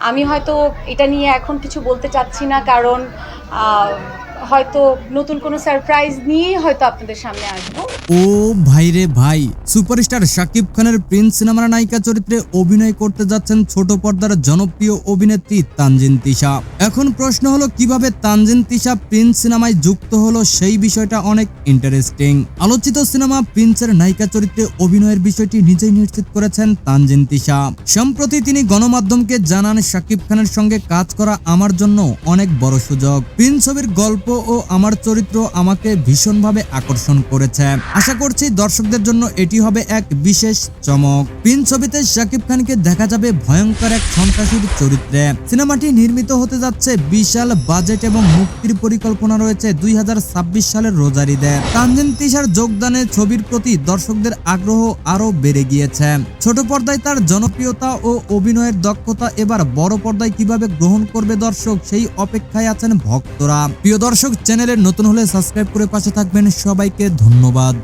আমি হয়তো এটা নিয়ে এখন কিছু বলতে চাচ্ছি না কারণ হয়তো নতুন কোনো সারপ্রাইজ নিয়েই হয়তো আপনাদের সামনে আসব। ও ভাই রে ভাই সুপারস্টার শাকিব খানের প্রিন্স সিনেমার নায়িকা চরিত্রে অভিনয় করতে যাচ্ছেন ছোট পর্দার জনপ্রিয় অভিনেত্রী তানজিন তিশা। এখন প্রশ্ন হলো, কীভাবে তানজিন তিশা প্রিন্স সিনেমায় যুক্ত হলো সেই বিষয়টা অনেক ইন্টারেস্টিং আলোচিত সিনেমা প্রিন্সের নায়িকা চরিত্রে অভিনয়ের বিষয়টি নিজেই নিশ্চিত করেছেন তানজিন তিশা। সম্প্রতি তিনি গণমাধ্যমকে জানান, শাকিব খানের সঙ্গে কাজ করা আমার জন্য অনেক বড় সুযোগ। প্রিন্স ছবির গল্প ও আমার চরিত্র আমাকে ভীষণভাবে আকর্ষণ করেছে। আশা করছি দর্শকদের জন্য এটি হবে এক বিশেষ চমক। প্রিন্স ছবিতে শাকিব খানকে দেখা যাবে ভয়ঙ্কর এক সন্ত্রাসীর চরিত্রে। সিনেমাটি নির্মিত হতে যাচ্ছে বিশাল বাজেট এবং মুক্তির পরিকল্পনা রয়েছে দুই সালের রোজারিদে তানজিন তিশার যোগদানে ছবির প্রতি দর্শকদের আগ্রহ আরও বেড়ে গিয়েছে। ছোট পর্দায় তার জনপ্রিয়তা ও অভিনয়ের দক্ষতা এবার বড় পর্দায় কীভাবে গ্রহণ করবে দর্শক সেই অপেক্ষায় আছেন ভক্তরা। প্রিয় দর্শক চ্যানেলের নতুন হলে সাবস্ক্রাইব করে পাশে থাকবেন। সবাইকে ধন্যবাদ।